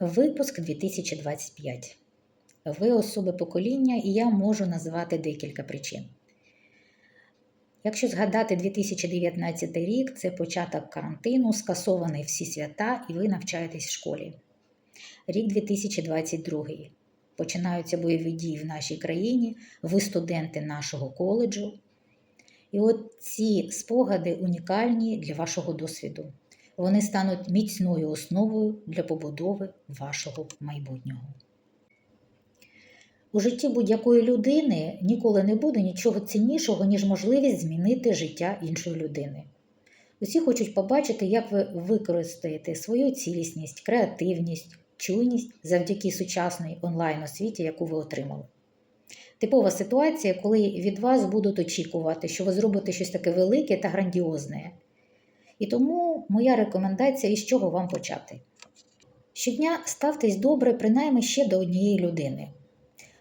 Випуск 2025. Ви особи покоління, і я можу назвати декілька причин. Якщо згадати 2019 рік, це початок карантину, скасовані всі свята, і ви навчаєтесь в школі. Рік 2022. Починаються бойові дії в нашій країні, ви студенти нашого коледжу. І от ці спогади унікальні для вашого досвіду. Вони стануть міцною основою для побудови вашого майбутнього. У житті будь-якої людини ніколи не буде нічого ціннішого, ніж можливість змінити життя іншої людини. Усі хочуть побачити, як ви використаєте свою цілісність, креативність, чуйність завдяки сучасної онлайн-освіті, яку ви отримали. Типова ситуація, коли від вас будуть очікувати, що ви зробите щось таке велике та грандіозне. І тому моя рекомендація, із чого вам почати. Щодня ставтесь добре, принаймні ще до однієї людини.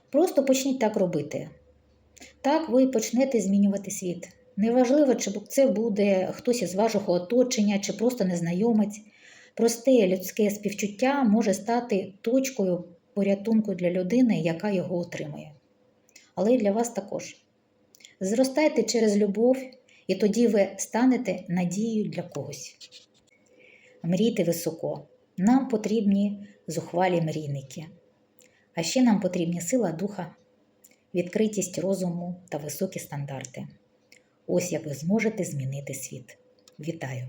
Просто почніть так робити. Так ви почнете змінювати світ. Неважливо, чи це буде хтось із вашого оточення, чи просто незнайомець. Просте людське співчуття може стати точкою порятунку для людини, яка його отримує. Але й для вас також. Зростайте через любов, і тоді ви станете надією для когось. Мрійте високо. Нам потрібні зухвалі мрійники. А ще нам потрібні сила духа, відкритість розуму та високі стандарти. Ось як ви зможете змінити світ. Вітаю!